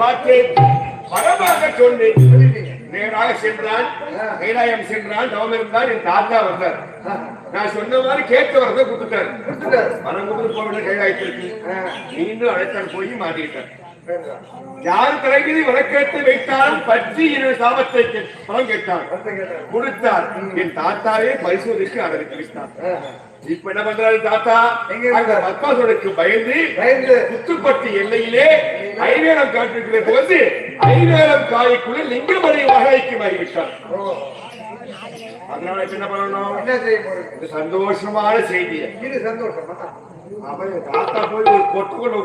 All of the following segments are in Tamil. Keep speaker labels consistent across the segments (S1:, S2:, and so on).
S1: பார்த்து பலமாக சொன்னேன் நேராக சென்றான் கைலாயம் சென்றான் தவம் இருந்தான் என் தாத்தா வந்தார். நான் சொன்ன மாதிரி கேட்க வரத கொடுத்துட்டாரு
S2: கொடுத்துட்டாரு.
S1: மனம் கொடுத்து போக கைலாயத்திற்கு மீண்டும் அழைத்தான் போய்
S2: மாட்டிட்டார்
S1: யார் தலைவிதி விளக்கேற்று வைத்தாலும் பற்றி என் சாபத்தை பணம் கேட்டான் கொடுத்தார். என் தாத்தாவே பரிசோதிக்கு அதை
S2: வைத்தார்
S1: இப்ப என்ன பண்றாரு தாத்தா?
S2: எங்க?
S1: பத்மாசுரனுக்கு பயந்து
S2: பயந்து.
S1: புத்துப்பட்டி எல்லையிலே ஐவேலம் காட்டிருக்கிற போது ஐவேலம் காய்க்குள்ள லிங்கமணி வகைக்கு மாறிவிட்டார்.
S2: ஓ,
S1: அதனால என்ன பண்ணணும்?
S2: என்ன செய்ய
S1: இது சந்தோஷமான செய்தி
S2: இது சந்தோஷமா?
S1: அவன் தாத்தா போய் ஒரு கொட்டு கொண்டு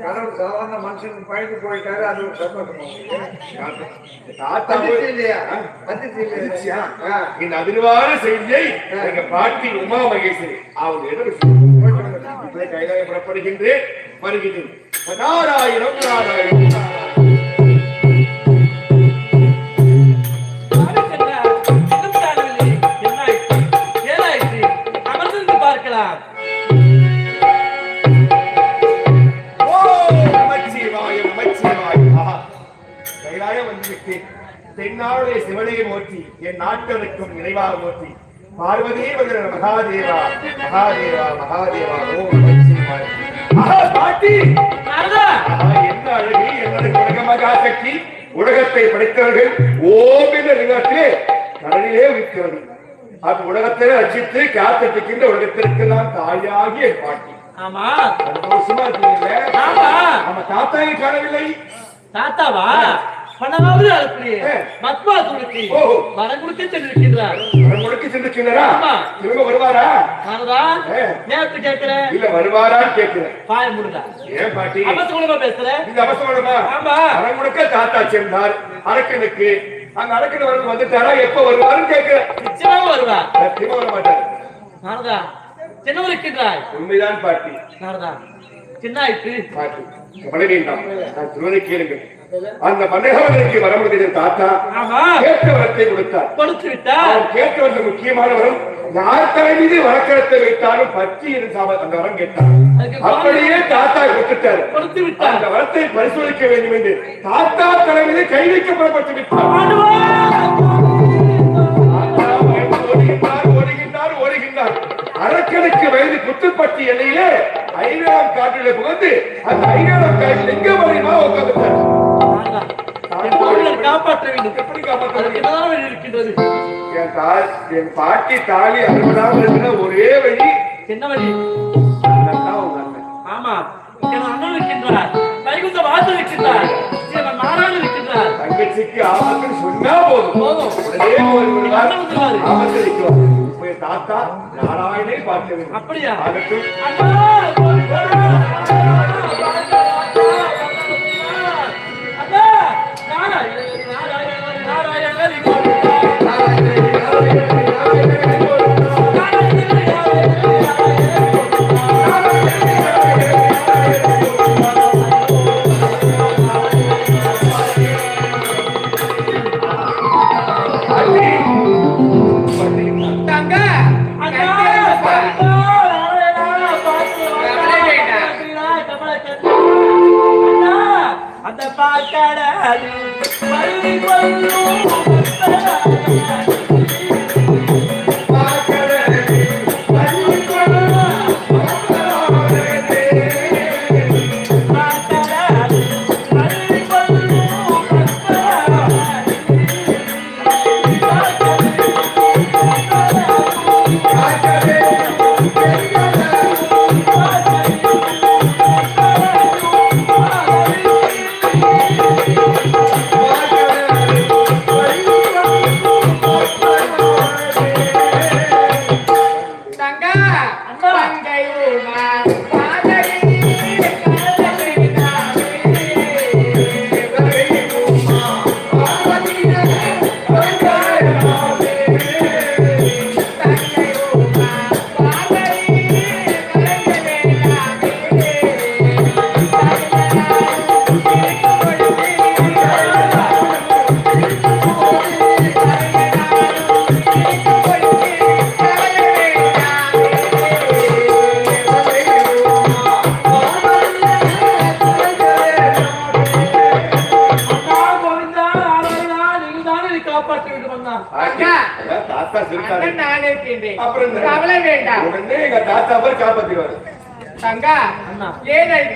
S2: கடவுள் சாதாரண மனுஷனுக்கு பயந்து போயிட்டாரு அது ஒரு சந்தோஷமா?
S1: தாத்தா போய்
S2: இல்லையா? வந்துச்சு
S1: இந்த அதிர்வான செய்தியை எங்க பாட்டி உமா மகேஸ்வரி அவங்க இடம் கைலாய புறப்படுகின்றேன் வருகிறேன் நாராயணம் நாராயணம். கைலாயம் வந்துவிட்டு தென்னாளுடைய சிவனையை போற்றி என் நாட்டனுக்கும் நினைவாக போற்றி பார்வதி மகாதேவா மகாதேவா மகாதேவா ஓ நமச்சிவாய ஆஹா பாட்டி! என்ன அழகு என்னது உலக மகாசக்தி உலகத்தை படைத்தவர்கள் ஓம் என்ற நிலத்திலே கடலிலே உயிர்க்கிறது அது உலகத்திலே ரசித்து காத்திருக்கின்ற உலகத்திற்கு நான் தாயாகிய பாட்டி.
S3: ஆமா.
S1: சந்தோஷமா இருக்கீங்களே?
S3: ஆமா.
S1: நம்ம தாத்தாவை காணவில்லை.
S3: தாத்தாவா? பணமாவது அனுப்பியே துணுக்கி
S1: ஓ.
S3: வரம் கொடுத்து சென்றிருக்கின்றார்.
S1: முழுக்க சென்றுச்சுங்களா
S3: ஆமா.
S1: திரும்ப வருவாரா?
S3: நாரதா
S1: ஏ.
S3: நேரத்து கேட்கிற
S1: இல்ல வருவாரான்னு கேட்கிறேன்.
S3: பாய முடுதா
S1: ஏன் பாட்டி?
S3: அபசகுணமா பேசுற?
S1: இந்த அவசரமா
S3: ஆமா.
S1: அரை முழுக்க தாத்தா சென்றார் அரக்கனுக்கு. அந்த அரக்கன் வரது வந்துட்டாரா? எப்ப வருவாருன்னு கேட்கிறேன்.
S3: நிச்சயமா வருவா.
S1: சத்தியமா வர மாட்டாரு.
S3: நாரதா சின்ன இருக்கின்றாய்
S1: உண்மைதான் பாட்டி.
S3: நாரதா சின்ன ஆயிற்று
S1: பாட்டி கவலை வேண்டாம் நான் சொல்வதை கேளுங்கள். அந்த மன்னகவனுக்கு வர முடிந்த தாத்தா. கேட்ட வரத்தை கொடுத்தார்.
S3: கொடுத்து விட்டா
S1: அவர் கேட்க வந்த முக்கியமான வரம் யார் தலை மீது வழக்கத்தை வைத்தாலும் பற்றி இருந்தால் அந்த வரம் கேட்டார். அப்படியே தாத்தா கொடுத்துட்டாரு.
S3: கொடுத்து விட்டார்.
S1: அந்த வரத்தை பரிசோதிக்க வேண்டும் என்று தாத்தா தலை மீது கை வைக்கப்படப்பட்டு விட்டார். ஓடுகின்றார் ஓடுகின்றார் அரக்கனுக்கு வயது குத்துப்பட்டி எல்லையிலே ஐநூறாம் காட்டிலே புகுந்து அந்த ஐநூறாம் காட்டில் லிங்க வரையுமா
S3: தோழரை காப்பாற்ற வேண்டும்.
S1: எப்படி காப்பாற்ற
S3: இருக்கின்றது?
S1: என் தாய் என் பாட்டி தாலி அறுபதாம் இருக்கிற ஒரே வழி
S3: என்ன வழி? ஆமா. என் அண்ணன் இருக்கின்றார். வைகுந்த வாசல் இருக்கின்றார். என் நாராயணன் இருக்கின்றார்.
S1: தங்கச்சிக்கு ஆபத்துன்னு சொன்னா போதும்.
S3: போதும்.
S1: உடனே ஒரு. ஆபத்து தாத்தா நாராயணே பார்க்க வேண்டும்.
S3: அப்படியா? அண்ணா, நாராயணன், நாராயணன்,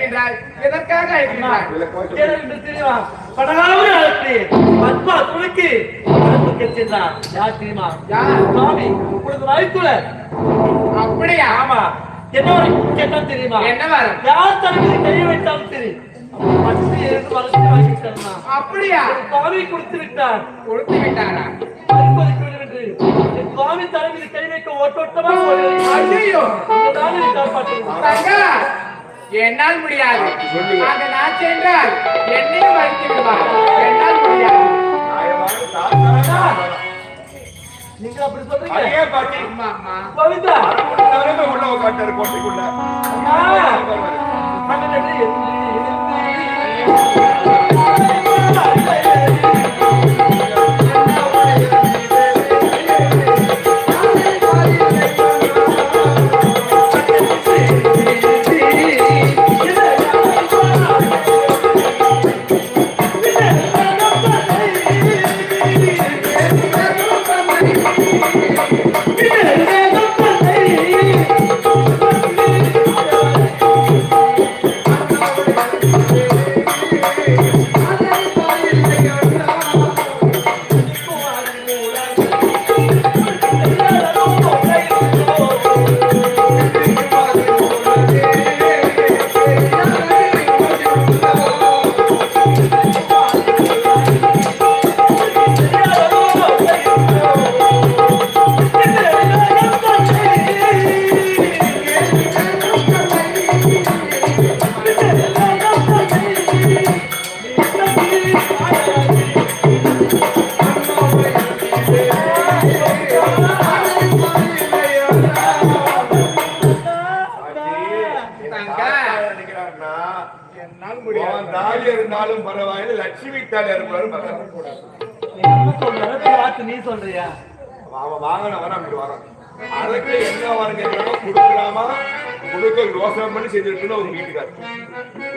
S2: அழைக்கின்றாய் எதற்காக அழைக்கின்றாய்
S3: எனக்கு தெரியுமா? படகாவது அழைத்து பத்மா துணுக்கி சென்றார் யார் தெரியுமா?
S2: யார்?
S3: சுவாமி உங்களுக்கு வாய்ப்புல
S2: அப்படியா?
S3: ஆமா. என்ன என்ன தெரியுமா?
S2: என்ன
S3: யார் தலைமையில் கையை வைத்தாலும் சரி. பத்து இரண்டு வரத்தை வாங்கி தரலாம்
S2: அப்படியா?
S3: சுவாமி கொடுத்து விட்டார்.
S2: கொடுத்து விட்டாரா?
S3: சுவாமி தலைமையில் கை வைக்க ஓட்டோட்டமா
S2: தங்கா என்னால் முடியாது. அங்க நான் சென்றால் என்னையும் வைத்து விடுவார் என்னால் முடியாது.
S3: நீங்க அப்படி சொல்றீங்க.
S1: அதையே பாட்டி.
S2: அம்மா அம்மா.
S1: உள்ள உட்காட்டாரு கோட்டைக்குள்ள நினைக்கிறாருன்னா கொடுக்க யோசனை பண்ணி செஞ்சிருக்குன்னு அவங்க வீட்டுக்காரு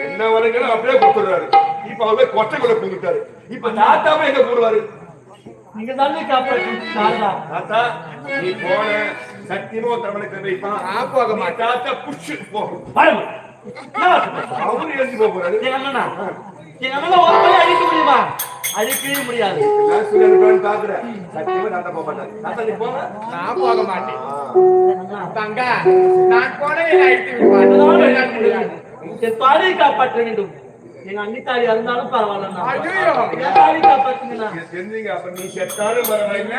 S1: என்ன வரங்களும் அப்படியே கொடுத்துடுறாரு. இப்ப அவர் கொட்டைக்குள்ள பூந்துட்டாரு இப்ப தாத்தாவும் எங்க போடுவாரு?
S3: நீங்க தானே காப்பாற்று தாத்தா.
S1: தாத்தா நீ போன சத்தியமா தமிழுக்கு வைப்பான்
S2: நான் போக
S1: நீ
S2: மாட்டேன்.
S1: தாத்தா புஷ் போ? அவரு எழுதி போறாரு.
S3: பையன் அழிக்க முடியுமா? அழிக்கவே முடியாது.
S1: நான் பாக்குறேன் சத்தியமா தாத்தா போக மாட்டாரு தாத்தா நீ போங்க
S2: நான் போக மாட்டேன் தங்கா நான் போன என்னை அழைத்து விடுவார்.
S3: அதுதான்
S2: என்னால் முடியாது.
S3: என் தாலியை காப்பாற்ற வேண்டும். எங்க தாலி இருந்தாலும் பரவாயில்ல காப்பாற்றுங்கண்ணா
S1: நீங்க செஞ்சீங்க அப்ப நீ செத்தாலும் பரவாயில்ல.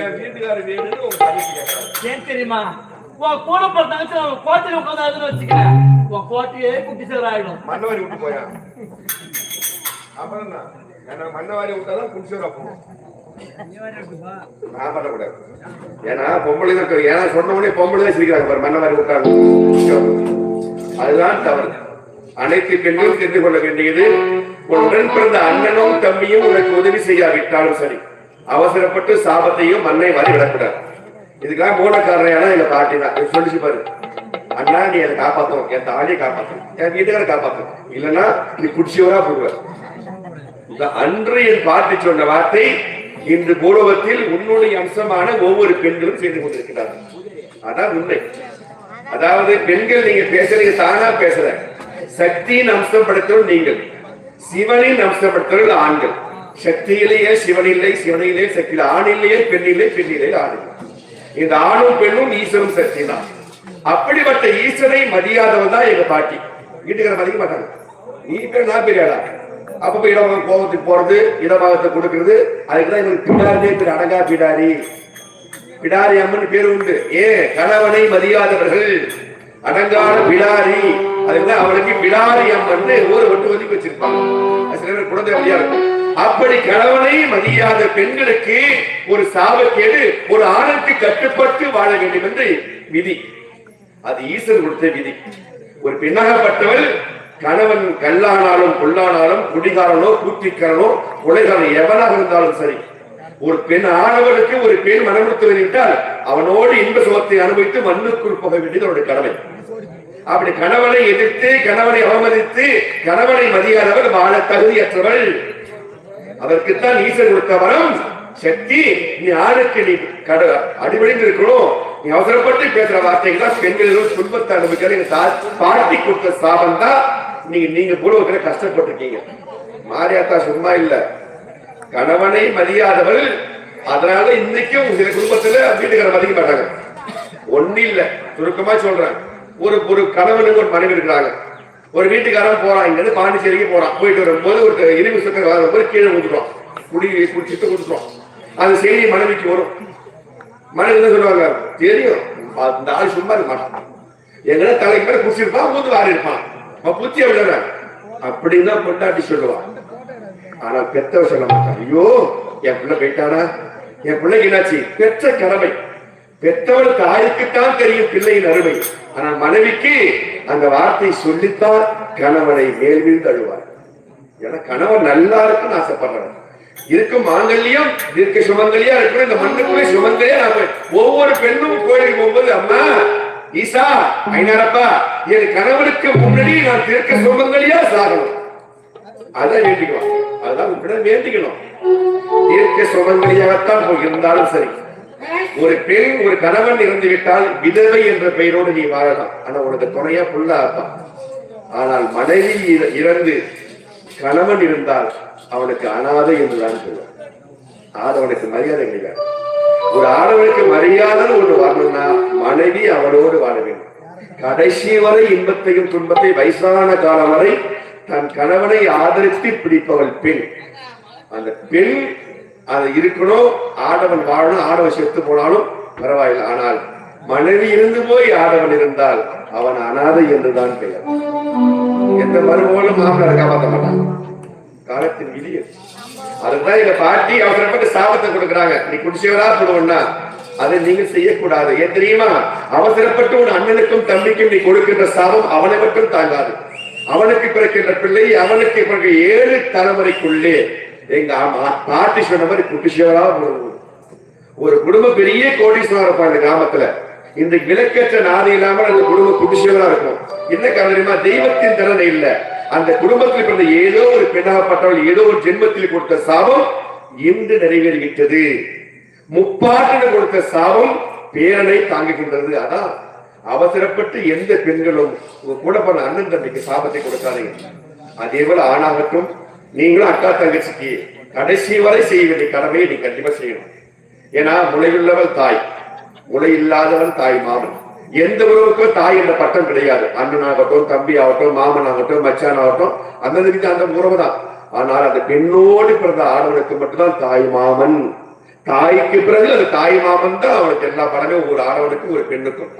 S1: என் வீட்டுக்காரர் வேணும்னு உங்க
S3: ஏன் தெரியுமா? உன் கூட அவன் கோட்டையில உட்காந்து வச்சுக்க உன் கோட்டையே குட்டி சேர் ஆயிடும்.
S1: மண்ணவாரி விட்டு போயா? அப்புறம் என்ன ஏன்னா மண்ணவாரி விட்டாதான் குடிச்சோரா போகும் நான் பண்ணக்கூடாது ஏன்னா பொம்பளை தான் ஏன்னா சொன்ன உடனே பொம்பளை தான் சிரிக்கிறாங்க பாரு மண்ணவாரி விட்டாங்க. அதுதான் தவறு. அனைத்து பெண்களும் தெரிந்து கொள்ள வேண்டியது உன் உடன் பிறந்த அண்ணனும் தம்பியும் உனக்கு உதவி செய்யாவிட்டாலும் சரி. அவசரப்பட்டு சாபத்தையும் மண்ணை வாரி விடக்கூடாது. இதுக்கெல்லாம் மூல காரணம் ஏன்னா எங்க பாட்டி தான். இது சொல்லிச்சு பாரு அண்ணா நீ அதை காப்பாத்தணும் என் தாலியை காப்பாத்தணும் என் வீட்டுக்கார காப்பாத்தணும் இல்லைன்னா நீ குடிச்சியவரா போடுவேன் அன்று என் பார்த்து சொன்ன வார்த்தை இன்று பூலோகத்தில் உன்னுடைய அம்சமான ஒவ்வொரு பெண்களும் செய்து கொண்டிருக்கிறார்கள் அதான் உண்மை. அதாவது பெண்கள் நீங்க பேசுறீங்க தானா பேசுற சக்தியின் அம்சம் படைத்தவர்கள் நீங்கள். சிவனின் அம்சம் படுத்தவர்கள் ஆண்கள் சக்தியிலேயே சிவனில்லை சிவனிலே சக்தி ஆணிலேயே பெண்ணிலே பெண்ணிலே ஆணில்லை இந்த ஆணும் பெண்ணும் ஈஸ்வரும் சக்தி தான். அப்படிப்பட்ட ஈஸ்வரை மதியாதவன் தான் எங்க பாட்டி. வீட்டுக்கார மதிக்க மாட்டாங்க. நீ பேர் நான் பெரிய ஆளா அப்ப இடமாக இடம் கோபத்துக்கு போறது இடமாகத்தை கொடுக்கிறது. அதுக்குதான் இவங்களுக்கு பிடாரியே பேர் அடங்கா பிடாரி. பிடாரி அம்மன் பேர் உண்டு. ஏ கணவனை மதியாதவர்கள். அடங்காத பிடாரி. அதுதான் அவளுக்கு பிடாரி அம்மன் ஊரை ஒட்டு ஒதுக்கி வச்சிருப்பாங்க. சில பேர் குழந்தை வழியா இருக்கும். அப்படி கணவனை மதியாத பெண்களுக்கு ஒரு சாபக்கேடு ஒரு ஆணுக்கு கட்டுப்பட்டு வாழ வேண்டும் என்று விதி. அது ஈஸ்வரன் கொடுத்த விதி. ஒரு பெண்ணாகப்பட்டவள் கணவன் கல்லானாலும் கொல்லானாலும் குடிகாரனோ கூட்டிக்காரனோ கொலைகாரன் எவனாக இருந்தாலும் சரி ஒரு பெண் ஆணவனுக்கு ஒரு பெண் மனமுத்து விட்டால் அவனோடு இன்ப சுகத்தை அனுபவித்து மண்ணுக்குள் போக வேண்டியது அவனுடைய கடமை. அப்படி கணவனை எதிர்த்து கணவனை அவமதித்து கணவனை மதியாதவர் வாழ தகுதியற்றவள். அதற்குத்தான் ஈஸ்வரன் கொடுத்த வரம் சக்தி நீ ஆணுக்கு நீ கட அடிபடிந்து இருக்கணும் நீ அவசரப்பட்டு பேசுற வார்த்தைகள் தான் பெண்களிலும் துன்பத்தை அனுபவிக்கிற எங்க பாட்டி கொடுத்த சாபம் தான் நீங்க நீங்க பூலோகத்துல கஷ்டப்பட்டிருக்கீங்க. மாரியாத்தா சும்மா இல்ல. கணவனை மதியாதவள் அதனால இன்னைக்கும் சில குடும்பத்துல வீட்டுக்கார மதிக்க மாட்டாங்க. ஒண்ணு இல்ல. சுருக்கமா சொல்றேன். ஒரு ஒரு கணவனுக்கு ஒரு மனைவி இருக்கிறாங்க. ஒரு வீட்டுக்காரன் போறான் இங்க இருந்து பாண்டிச்சேரிக்கு போறான். போயிட்டு வரும்போது ஒரு இரும்பு சுத்தம் வரும்போது கீழே ஊத்துறோம் குடி குடிச்சிட்டு ஊத்துறோம் அந்த செய்தி மனைவிக்கு வரும். மனைவி என்ன சொல்லுவாங்க? தெரியும். இந்த ஆள் சும்மா இருக்க மாட்டான் எங்கன்னா தலைக்கு மேல குடிச்சிருப்பான் மூந்து வாரி இருப்பான் அவன் புத்தி விடுற அப்படின்னு தான் பொண்டாட்டி சொல்லுவான் ஆனா பெத்தவ சொல்ல மாட்டான் ஐயோ என் பிள்ளை போயிட்டானா என் பிள்ளைக்கு என்னாச்சு? பெற்ற கடமை. பெற்றவள் தாய்க்குத்தான் தெரியும் பிள்ளையின் அருமை. ஆனால் மனைவிக்கு அந்த வார்த்தை சொல்லித்தான் கணவனை மேல்விழ்ந்து அழுவார் ஏன்னா கணவன் நல்லா இருக்குன்னு ஆசைப்படுறாரு. இருக்கும் மாங்கல்யம் இருக்க சுமங்கலியா இருக்கணும். இந்த மண்ணுக்குள்ளே சுமங்கலியா நாம ஒவ்வொரு பெண்ணும் கோயிலுக்கு போகும்போது அம்மா ஈசா ஐநாரப்பா என் கணவனுக்கு முன்னாடி நான் தீர்க்க சுமங்கலியா சாகணும். அதான் வேண்டிக்கணும். அதுதான் உங்களிடம் வேண்டிக்கணும். தீர்க்க சுமங்கலியாகத்தான் போய் இருந்தாலும் சரி. ஒரு பெண் ஒரு கணவன் இறந்து விட்டால் விதவை என்ற பெயரோடு நீ வாழலாம். ஆனா உனக்கு துணையா புல்லா அப்பா. ஆனால் மனைவி இற- இறந்து கணவன் இருந்தால் அவனுக்கு அனாதை என்றுதான் அது ஆதவனுக்கு மரியாதை கிடையாது. ஒரு ஆடவனுக்கு மரியாதை ஒன்று வரணும்னா மனைவி அவனோடு வாழ வேண்டும். கடைசி வரை இன்பத்தையும் துன்பத்தை வயசான காலம் வரை தன் கணவனை ஆதரித்து பிடிப்பவள் பெண். அந்த பெண் அது இருக்கணும் ஆடவன் வாழணும் ஆடவன் செத்து போனாலும் பரவாயில்லை. ஆனால் மனைவி இருந்து போய் ஆடவன் இருந்தால் அவன் அனாதை என்றுதான் பெயர். எந்த மறுபோலும் மாமனார் காப்பாற்ற மாட்டான் காலத்தின் விதி அதுதான் எங்க பாட்டி அவசரப்பட்டு சாபத்தை கொடுக்குறாங்க. நீ குடிச்சவரா போடுவோம்னா அதை நீங்க செய்யக்கூடாது. ஏன் தெரியுமா? அவசரப்பட்டு உன் அண்ணனுக்கும் தம்பிக்கும் நீ கொடுக்கின்ற சாபம் அவனை மட்டும் தாங்காது. அவனுக்கு பிறக்கின்ற பிள்ளை அவனுக்கு பிறகு ஏழு தலைமுறைக்குள்ளே எங்க ஆமா பாட்டி சொன்ன மாதிரி குட்டிசிவரா ஒரு குடும்பம் பெரிய கோடீஸ்வரர் இருப்பான் இந்த கிராமத்துல. இந்த விளக்கற்ற நாதி இல்லாமல் அந்த குடும்பம் குடிசைகளா இருக்கும். என்ன காரணமா தெய்வத்தின் திறனை இல்லை. அந்த குடும்பத்தில் பிறந்த ஏதோ ஒரு பெண்ணாகப்பட்டவள் ஏதோ ஒரு ஜென்மத்தில் கொடுத்த சாபம் இன்று நிறைவேறிவிட்டது. முப்பாட்டின கொடுத்த சாபம் பேரனை தாங்குகின்றது. அதான் அவசரப்பட்டு எந்த பெண்களும் கூட பண்ண அண்ணன் தம்பிக்கு சாபத்தை கொடுக்காதீங்க. அதே போல ஆணாகட்டும் நீங்களும் அக்கா தங்கச்சிக்கு கடைசி வரை செய்ய வேண்டிய கடமையை நீ கண்டிப்பா செய்யணும். ஏன்னா முளையுள்ளவள் தாய் முளை இல்லாதவன் தாய் மாமன். எந்த உறவுக்கும் தாய் என்ற பட்டம் கிடையாது. அண்ணன் ஆகட்டும் தம்பி ஆகட்டும் மாமன் ஆகட்டும் மச்சான் ஆகட்டும் அந்த இதுக்கு அந்த உறவு தான். ஆனால் அந்த பெண்ணோடு பிறந்த ஆடவனுக்கு மட்டும்தான் தாய் மாமன். தாய்க்கு பிறகு அந்த தாய் மாமன் தான் அவனுக்கு எல்லா படமே ஒரு ஆடவனுக்கும் ஒரு பெண்ணுக்கும்.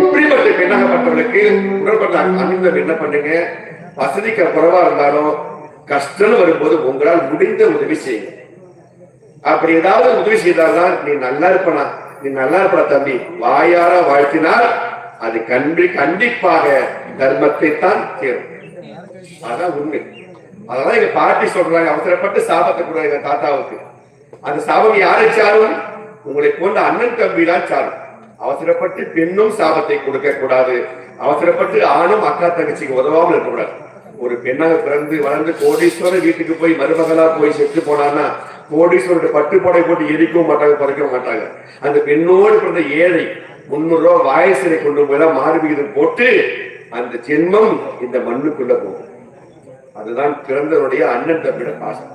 S1: இப்படிப்பட்ட பெண்ணாகப்பட்டவனுக்கு உடற்பட்ட அண்ணன் என்ன பண்ணுங்க? வசதிக்கு குறைவா இருந்தாலும் கஷ்டம் வரும்போது உங்களால் முடிந்த உதவி செய்யுங்க. அப்படி ஏதாவது உதவி செய்தால்தான் நீ நல்லா இருப்பனா? நீ நல்லா இருப்படா தம்பி. வாயார வாழ்த்தினால் அது கண்டி கண்டிப்பாக தர்மத்தை தான் சேரும் அதான் உண்மை. அதெல்லாம் எங்க பாட்டி சொல்றாங்க அவசரப்பட்டு சாபத்தை கொடுங்க எங்க தாத்தாவுக்கு. அந்த சாபம் யாரை சாரும்? உங்களை போன்ற அண்ணன் தம்பி தான் சாரும். அவசரப்பட்டு பெண்ணும் சாபத்தை கொடுக்க கூடாது. அவசரப்பட்டு ஆணும் அக்கா தங்கச்சிக்கு உதவாமல் இருக்கக்கூடாது. ஒரு பெண்ணாக பிறந்து வளர்ந்து கோடீஸ்வரர் வீட்டுக்கு போய் மருமகளா போய் செத்து போனான்னா கோடீஸ்வரோட பட்டு புடவை போட்டு எரிக்கவும் மாட்டாங்க குறைக்கவும் மாட்டாங்க. அந்த பெண்ணோடு பிறந்த ஏழை முன்னூறு ரூபா வாயசனை கொண்டு போய் தான் மாறு விகிதம் போட்டு அந்த ஜென்மம் இந்த மண்ணுக்குள்ள போகும். அதுதான் பிறந்தவருடைய அண்ணன் தம்பியோட பாசம்.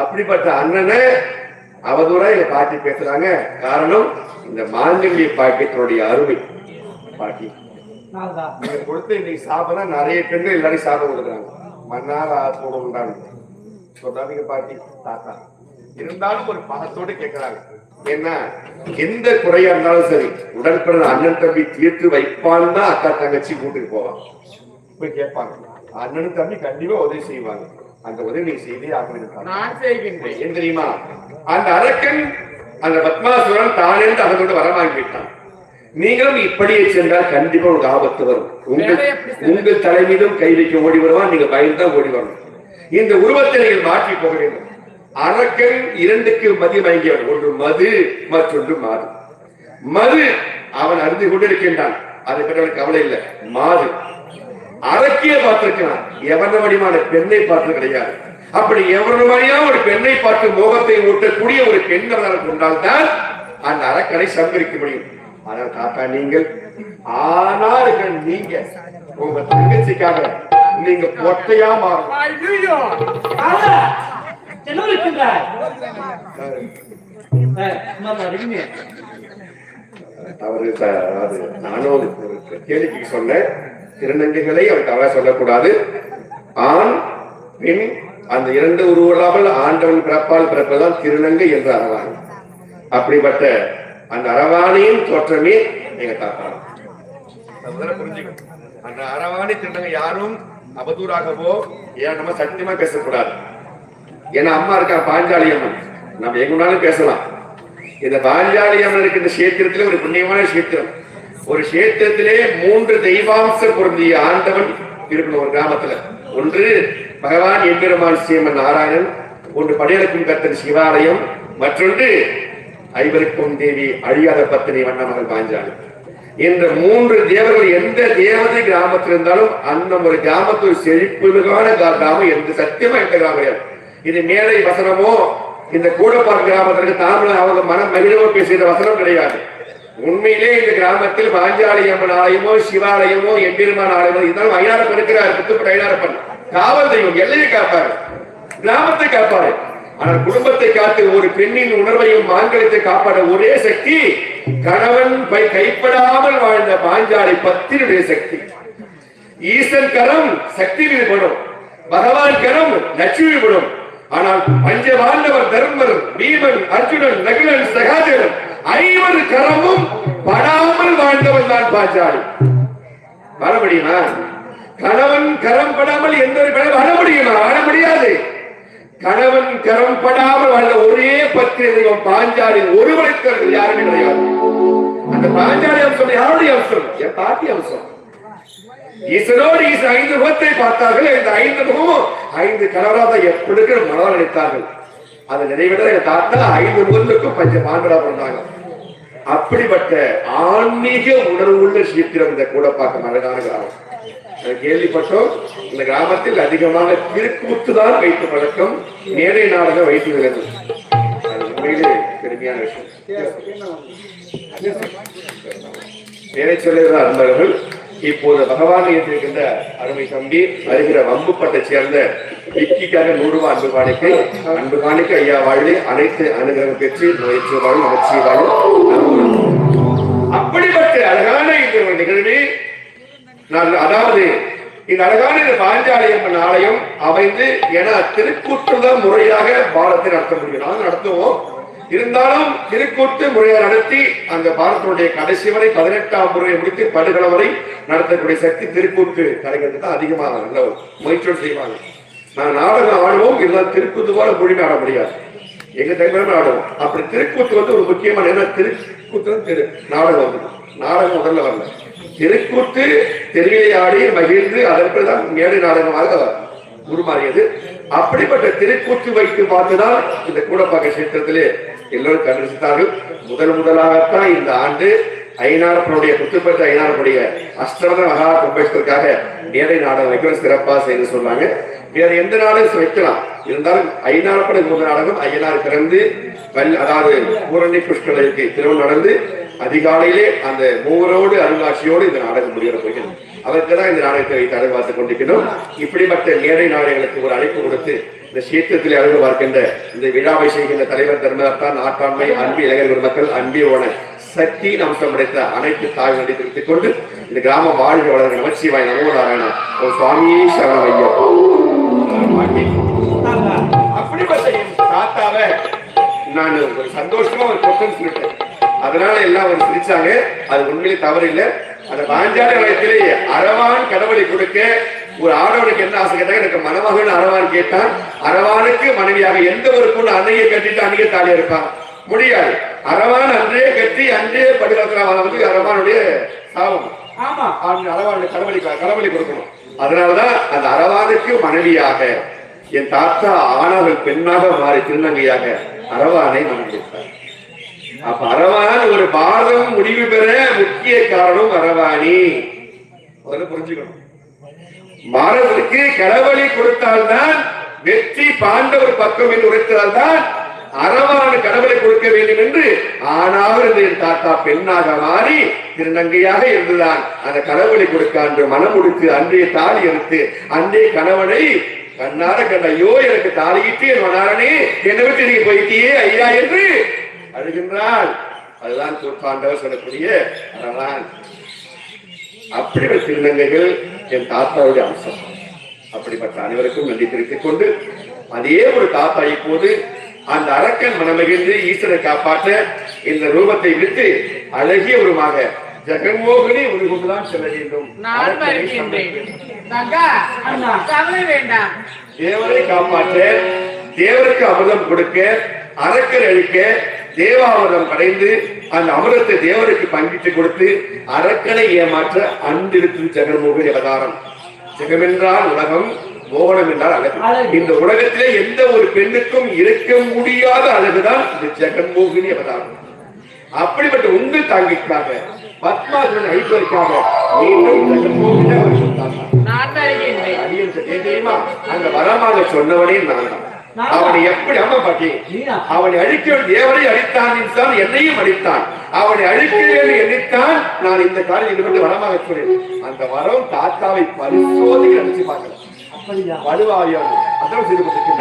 S1: அப்படிப்பட்ட அண்ணனை அவதூறா எங்க பாட்டி பேசுறாங்க. காரணம் இந்த மாங்கல்ய பாக்கியத்தினுடைய அருமை. பாட்டி நீங்க கொடுத்து இன்னைக்கு சாப்பிட நிறைய பெண்கள் எல்லாரும் சாப்பிட கொடுக்குறாங்க. மண்ணால் போடுறாங்க சொன்னாங்க பாட்டி தாத்தா. இருந்தாலும் ஒரு பணத்தோடு கேட்கிறாங்க. ஏன்னா எந்த குறையா இருந்தாலும் சரி உடன்பிறந்த அண்ணன் தம்பி தீர்த்து வைப்பான்னு தான் அக்கா தங்கச்சி வீட்டுக்கு போவாங்க. போய் கேட்பாங்க. அண்ணனும் தம்பி கண்டிப்பா உதவி செய்வாங்க. அந்த உதவி நீங்க செய்தே
S2: நான் செய்கின்றேன்.
S1: ஏன் தெரியுமா? அந்த அரக்கன் அந்த பத்மாசுரன் தானென்று அவனோடு வரவாங்கி விட்டான். நீங்களும் இப்படியே சென்றால் கண்டிப்பா உங்களுக்கு ஆபத்து வரும். உங்கள்? உங்கள் தலை மீதும் கை வைக்க ஓடி வருவான். நீங்க பயந்தா ஓடி வரணும். இந்த உருவத்தை நீங்கள் மாற்றி போக வேண்டும். அரக்கன் இரண்டுக்கு மதி மயங்கியவன் ஒன்று மது மற்றொன்று மாது. மது அவன் அறிந்து கொண்டிருக்கின்றான். அதை பற்றி அவனுக்கு கவலை இல்லை. மாது. அரக்கிய பார்த்திருக்கிறான். எவனவடிமான பெண்ணை பார்த்து கிடையாது. அப்படி எவனவடியா ஒரு பெண்ணை பார்த்து மோகத்தை ஊட்டக்கூடிய ஒரு பெண் கொண்டால்தான் அந்த அரக்கனை சம்பரிக்க முடியும். ஆனால் தாத்தா நீங்கள் ஆனார்கள் நீங்க உங்க தங்கச்சிக்காக நீங்க பொட்டையா மாறும்
S3: என்ன
S1: அதாவது நானும் கேள்விக்கு சொன்னேன். திருநங்கைகளை அவர் தவறா சொல்லக்கூடாது. ஆண் பெண் அந்த இரண்டு உருவலாமல் ஆண்டவன் பிறப்பால் பிறப்பதுதான் திருநங்கை என்ற அரவாணி அப்படிப்பட்ட அந்த அரவாணியின் தோற்றமே எங்க தாத்தா புரிஞ்சுக்கணும். அந்த அரவாணி திருநங்கை யாரும் அவதூறாகவோ ஏன் நம்ம சத்தியமா பேசக்கூடாது. ஏன்னா அம்மா இருக்கா பாஞ்சாலி அம்மன். நம்ம எங்கனாலும் பேசலாம். இந்த பாஞ்சாலி அம்மன் இருக்கின்ற கஷேத்திரத்திலே ஒரு புண்ணியமான சேத்திரம் ஒரு சேத்திரத்திலே மூன்று தெய்வாம்ச பொருந்திய ஆண்டவன் இருக்கணும் ஒரு கிராமத்துல. ஒன்று பகவான் எம்பெருமான் சீமன் நாராயணன் ஒன்று படையலுக்கும் கத்தன் சிவாலயம் மற்றொன்று ஐவருக்கும் தேவி அழியாத பத்தினி வண்ணமகள் பாஞ்சாலி. இந்த மூன்று தேவர்கள் எந்த தேவதை கிராமத்தில் இருந்தாலும் அந்த ஒரு கிராமத்து செழிப்புகான கிராமம் எந்த சத்தியமா எந்த கிராமம் கிடையாது. இது மேலை வசனமோ இந்த கூடப்பார் கிராமத்திற்கு தாமல அவங்க மனம் மகிழவோ பேசுகிற வசனம் கிடையாது. உண்மையிலே இந்த கிராமத்தில் பாஞ்சாலி அம்மன் ஆலயமோ சிவாலயமோ எம்பெருமான் ஆலயமோ இதெல்லாம் ஐயாரப்பன் இருக்கிறார் புத்துப்பட்ட ஐயாரப்பன் காவல் தெய்வம் எல்லையை காப்பாரு. கிராமத்தை காப்பாரு. ஆனால் குடும்பத்தை காத்து ஒரு பெண்ணின் உணர்வையும் மாங்கலத்தை காப்பாட ஒரே சக்தி கணவன் பை கைப்படாமல் வாழ்ந்த பாஞ்சாலி பத்தினுடைய சக்தி. ஈசன் கரம் சக்தி விடுபடும் பகவான் கரம் லட்சுமி விடும் ஆனால் பஞ்ச பாண்டவர் தர்மர் பீமன் அர்ஜுனன் நகுலன் சகாதேவன் ஐவர் கரமும் படாமல் வாழ்ந்தவன் தான் பாஞ்சாலி. வர முடியுமா? கணவன் கரம் படாமல் எந்த ஒரு வர முடியுமா? வர முடியாது. கணவன் கரம் படாமல் வாழ்ந்த ஒரே பத்திர தெய்வம் பாஞ்சாலி ஒருவருக்கு யாருமே கிடையாது. அந்த பாஞ்சாலி அம்சம் யாருடைய அம்சம் என் பாட்டி அம்சம் ஈசனோடு ஈசன் ஐந்து முகத்தை பார்த்தார்கள். இந்த ஐந்து முகமும் ஐந்து கலராக எப்படி மனதால் நினைத்தார்கள் அதை நிறைவேற எங்க தாத்தா ஐந்து முகத்துக்கும் பஞ்ச பாண்டரா பண்ணாங்க அப்படிப்பட்ட ஆன்மீக உணர்வுள்ள சீக்கிரம் இந்த கூட பார்க்க மழகான கிராமம் அதை கேள்விப்பட்டோம். இந்த கிராமத்தில் அதிகமாக திருக்கூத்து தான் வைத்து பழக்கம். மேடை நாடகம் வைத்து அது உண்மையிலே பெருமையான விஷயம். பேரை சொல்லுகிற அன்பர்கள் இப்போது பகவான் இருக்கின்ற அருமை தம்பி வருகிற வம்புப்பட்டை சேர்ந்த விக்கிக்காக நூறு ரூபாய் அன்பு காணிக்கை அன்பு காணிக்கை ஐயா வாழ்வே அனைத்து அனுகிரகம் பெற்று நோயற்று வாழும் அமைச்சி வாழும் அப்படிப்பட்ட அழகான இந்த ஒரு நிகழ்வு நான் அதாவது இந்த அழகான இந்த பாஞ்சாலயம் ஆலயம் அமைந்து என திருக்கூற்று தான் முறையாக பாலத்தை நடத்த முடியும். நாங்கள் நடத்துவோம். இருந்தாலும் திருக்கூத்து முறையை நடத்தி அந்த பாலத்தினுடைய கடைசி வரை பதினெட்டாம் முறையை முடித்து படுகள வரை நடத்தக்கூடிய சக்தி திருக்கூத்து கலைஞருக்கு தான் அதிகமாக நல்ல முயற்சியோடு செய்வாங்க. நான் நாடகம் ஆடுவோம் இருந்தால் திருக்கூத்து போல முழுமை ஆட முடியாது. எங்க டைம்ல ஆடுவோம். அப்படி திருக்கூத்து வந்து ஒரு முக்கியமான என்ன திருக்கூத்து தெரு திரு நாடகம் வந்து. நாடகம் முதல்ல வரல. திருக்கூத்து தெருவிலை ஆடி மகிழ்ந்து அதற்கு தான் மேடை நாடகமாக உருமாறியது. அப்படிப்பட்ட திருக்கூத்து வைத்து பார்த்துதான் இந்த கூடப்பாக்க கஷேத்திரத்திலே எல்லோரும் கண்டுபிடித்தார்கள் முதல் முதலாகத்தான் இந்த ஆண்டு ஐநாரப்பனுடைய புத்துப்பெற்ற ஐநாரப்பனுடைய அஷ்டமத மகா கும்பேஸ்வருக்காக நேரை நாடகம் வைக்க சிறப்பா செய்து சொன்னாங்க. வேற எந்த நாடகம் வைக்கலாம். இருந்தாலும் ஐநாரப்பட முதல் நாடகம் ஐயனார் பிறந்து பல் அதாவது பூரணி புஷ்கலைக்கு திருமணம் நடந்து அதிகாலையிலே அந்த மூவரோடு அருங்காட்சியோடு இந்த நாடகம் முடிகிற போகிறது. அதற்கு தான் இந்த நாடகத்தை வைத்து அழகு பார்த்துக் கொண்டிருக்கிறோம். இப்படிப்பட்ட நேரை நாடகங்களுக்கு ஒரு அழைப்பு கொடுத்து இந்த சீத்திரத்தில் அழகு பார்க்கின்ற இந்த விழாவை செய்கின்ற தலைவர் தர்மதத்தான் நாட்டாண்மை அன்பு இளைஞர் பெருமக்கள் அன்பியோன சக்தி அம்சம் படைத்த அனைத்து தாய் நடித்திருத்துக் கொண்டு இந்த கிராம வாழ்க வளர்கிற நமச்சிவாய் நமோ நாராயண. ஒரு சுவாமி சரணம்
S3: தாத்தா,
S1: அப்படிப்பட்ட என் தாத்தாவை நான் ஒரு சந்தோஷமா ஒரு கொத்தம் சொல்லிட்டேன். அதனால எல்லாம் ஒரு சிரிச்சாங்க. அது உண்மையிலே தவறு இல்லை அந்த பாஞ்சாலி வயத்திலே அறவான் கடவுளை கொடுக்க ஒரு ஆடவனுக்கு என்ன ஆசை கேட்டாங்க எனக்கு மணமகன் அரவான் கேட்டான் அரவானுக்கு மனைவியாக எந்த ஒரு பொண்ணு அன்னையே கட்டிட்டு அன்னையே தாலியா இருப்பான் முடியாது. அரவான் அன்றே கட்டி அன்றே படுகாலத்தில் வந்து அரவானுடைய சாபம்.
S3: ஆமா.
S1: அரவானுடைய கடவுளை கடவுளை கொடுக்கணும். அதனாலதான் அந்த அரவானுக்கு மனைவியாக என் தாத்தா ஆணாவில் பெண்ணாக மாறி திருநங்கையாக அரவானை மணந்திருத்தார் அப்ப அரவான் ஒரு பாரதம் முடிவு பெற முக்கிய காரணம் அரவாணி. முதல்ல புரிஞ்சுக்கணும். பாரதத்துக்கு கடவுளை கொடுத்தால்தான் வெற்றி பாண்டவர் பக்கம் என்று உரைத்தால்தான் அறவான கடவுளை கொடுக்க வேண்டும் என்று ஆனாலும் இருந்த என் தாத்தா பெண்ணாக மாறி திருநங்கையாக இருந்துதான் அந்த கடவுளை கொடுக்க அன்று மனம் கொடுத்து அன்றைய தாலி எடுத்து அன்றைய கணவனை கண்ணார கண்ட ஐயோ எனக்கு தாலியிட்டு என் மனாரனே என்னை விட்டு நீங்க போயிட்டியே ஐயா என்று அழுகின்றாள். அதுதான் தூப்பாண்டவர் சொல்லக்கூடிய அறதான் அப்படி திருநங்கைகள் என் தாத்தாவுடைய அம்சம். அப்படிப்பட்ட அனைவருக்கும் நன்றி தெரிவித்துக் கொண்டு அதே ஒரு தாத்தா இப்போது அந்த அரக்கன் மனமகிழ்ந்து ஈஸ்வரை காப்பாற்ற இந்த ரூபத்தை விட்டு அழகிய உருவமாக ஜெகன்மோகினி ஒரு கொண்டுதான் செல்ல வேண்டும்.
S4: நான் வருகின்றேன்.
S1: தேவரை காப்பாற்ற தேவருக்கு அமிர்தம் கொடுக்க அரக்கர் அழிக்க தேவாமிர்தம் படைந்து அந்த அமிர்தத்தை தேவருக்கு பங்கிட்டு கொடுத்து அரக்கனை ஏமாற்ற அன்றிருக்கும் ஜெகன்மோகன் அவதாரம். ஜெகமென்றால் உலகம் மோகனம் என்றால் அழகு. இந்த உலகத்திலே எந்த ஒரு பெண்ணுக்கும் இருக்க முடியாத அழகுதான் இந்த ஜெகன்மோகினி அவதாரம். அப்படிப்பட்ட உங்கள் தாங்கிக்காக பத்மாசன் ஐஸ்வரிக்காக அங்க வரமாக சொன்னவனே நான் அவனை எப்படி அவனை அழிக்க வேண்டிய அழித்தான் என்றால் என்னையும் அழித்தான். அவனை அழிக்கிறேன் எண்ணித்தான் நான் இந்த காலம் ஈடுபட்டு வரமாக சொன்னேன் அந்த வரம் தாத்தாவை பரிசோதிக்க நினைச்சு பார்க்கலாம் வலுவாரியாரு அதான் செய்து கொண்டிருக்கிறேன்